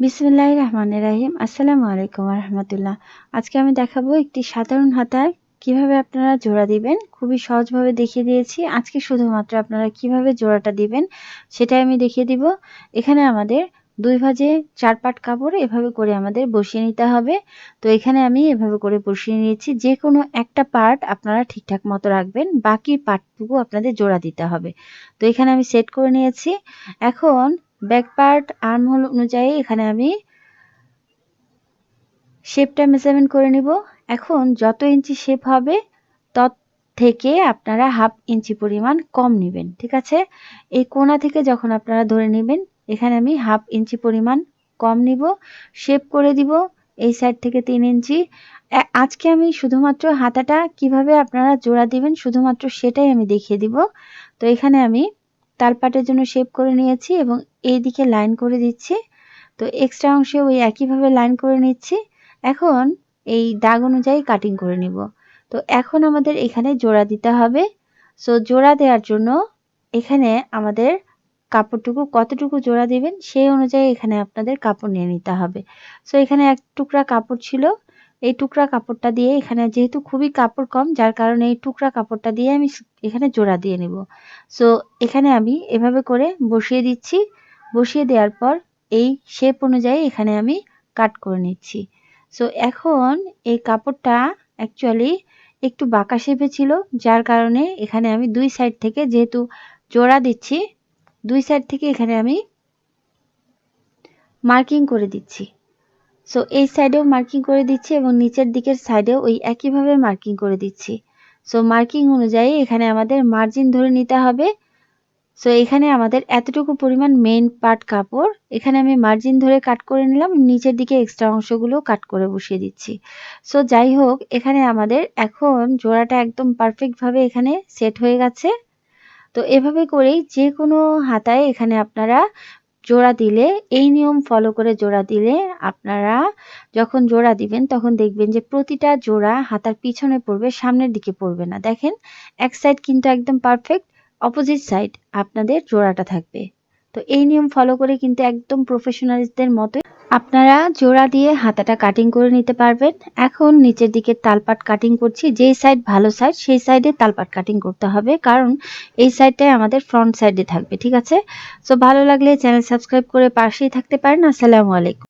বিসমিল্লাহ রহমানের রাহিম আসসালামু আলাইকুম রহমতুল্লাহ আজকে আমি দেখাবো একটি সাধারণ হাতায় কীভাবে আপনারা জোড়া দিবেন। খুবই সহজভাবে দেখিয়ে দিয়েছি। আজকে শুধুমাত্র আপনারা কীভাবে জোড়াটা দিবেন সেটাই আমি দেখিয়ে দিব। এখানে আমাদের দুই ভাজে চার পাট কাপড় এভাবে করে আমাদের বসিয়ে নিতে হবে। তো এখানে আমি এভাবে করে বসিয়ে নিয়েছি। যে কোনো একটা পার্ট আপনারা ঠিকঠাক মতো রাখবেন। বাকি পার্টটুকু আপনাদের জোড়া দিতে হবে। তো এখানে আমি সেট করে নিয়েছি। এখন ব্যাক পার্ট আর্মহোল অনুযায়ী এখানে আমি শেপটা মেজারমেন্ট করে নিব। এখন যত ইঞ্চি শেপ হবে, তত থেকে আপনারা হাফ ইঞ্চি পরিমাণ কম নেবেন, ঠিক আছে? এই কোনা থেকে যখন আপনারা ধরে নেবেন, এখানে আমি হাফ ইঞ্চি পরিমাণ কম নিব শেপ করে দিব এই সাইড থেকে তিন ইঞ্চি। আজকে আমি শুধুমাত্র হাতাটা কীভাবে আপনারা জোড়া দিবেন, শুধুমাত্র সেটাই আমি দেখিয়ে দিব। তো এখানে আমি তালপাটের জন্য শেপ করে নিয়েছি এবং এই দিকে লাইন করে দিচ্ছি। তো এক্সট্রা অংশে ওই একইভাবে লাইন করে নিচ্ছি। এখন এই দাগ অনুযায়ী কাটিং করে নিব। তো এখন আমাদের এখানে জোড়া দিতে হবে। সো জোড়া দেওয়ার জন্য এখানে আমাদের কাপড়টুকু কতটুকু জোড়া দেবেন সেই অনুযায়ী এখানে আপনাদের কাপড় নিয়ে নিতে হবে। সো এখানে এক টুকরা কাপড় ছিল। এই টুকরা কাপড়টা দিয়ে এখানে যেহেতু খুবই কাপড় কম, যার কারণে এই টুকরা কাপড়টা দিয়ে আমি এখানে জোড়া দিয়ে নেব। সো এখানে আমি এভাবে করে বসিয়ে দিচ্ছি। বসিয়ে দেওয়ার পর এই শেপ অনুযায়ী এখানে আমি কাট করে নিচ্ছি। সো এখন এই কাপড়টা অ্যাকচুয়ালি একটু বাঁকা শেপে ছিল, যার কারণে এখানে আমি দুই সাইড থেকে যেহেতু জোড়া দিচ্ছি, দুই সাইড থেকে এখানে আমি মার্কিং করে দিচ্ছি। সো এই সাইডেও মার্কিং করে দিচ্ছি এবং নিচের দিকের সাইডেও ওই একইভাবে মার্কিং করে দিচ্ছি। সো মার্কিং অনুযায়ী এখানে আমাদের মার্জিন ধরে নিতে হবে। সো এখানে আমাদের এতটুকু পরিমাণ মেইন পার্ট কাপড়, এখানে আমি মার্জিন ধরে কাট করে নিলাম, নিচের দিকে এক্সট্রা অংশগুলো কাট করে বসিয়ে দিচ্ছি। সো যাই হোক, এখানে আমাদের এখন জোড়াটা একদম পারফেক্টভাবে এখানে সেট হয়ে গেছে। তো, এভাবে করেই যে কোনো হাতায় এখানে আপনারা জোড়া দিলে, এই নিয়ম ফলো করে জোড়া দিলে আপনারা যখন জোড়া দিবেন, তখন দেখবেন যে প্রতিটা জোড়া হাতার পিছনে পড়বে, সামনের দিকে পড়বে না। দেখেন, এক সাইড কিন্তু একদম পারফেক্ট অপোজিট সাইড আপনাদের জোড়াটা থাকবে। তো এই নিয়ম ফলো করে কিন্তু একদম প্রফেশনালিস্টদের মতো আপনারা জোড়া দিয়ে হাতাটা কাটিং করে নিতে পারবেন। এখন নিচের দিকে তালপাট কাটিং করছি। যেই সাইড ভালো সাইড সেই সাইডে তালপাট কাটিং করতে হবে। কারণ এই সাইডটাই আমাদের ফ্রন্ট সাইডে থাকবে, ঠিক আছে? সো ভালো লাগলে চ্যানেল সাবস্ক্রাইব করে পাশেই থাকতে পারেন। আসসালামু আলাইকুম।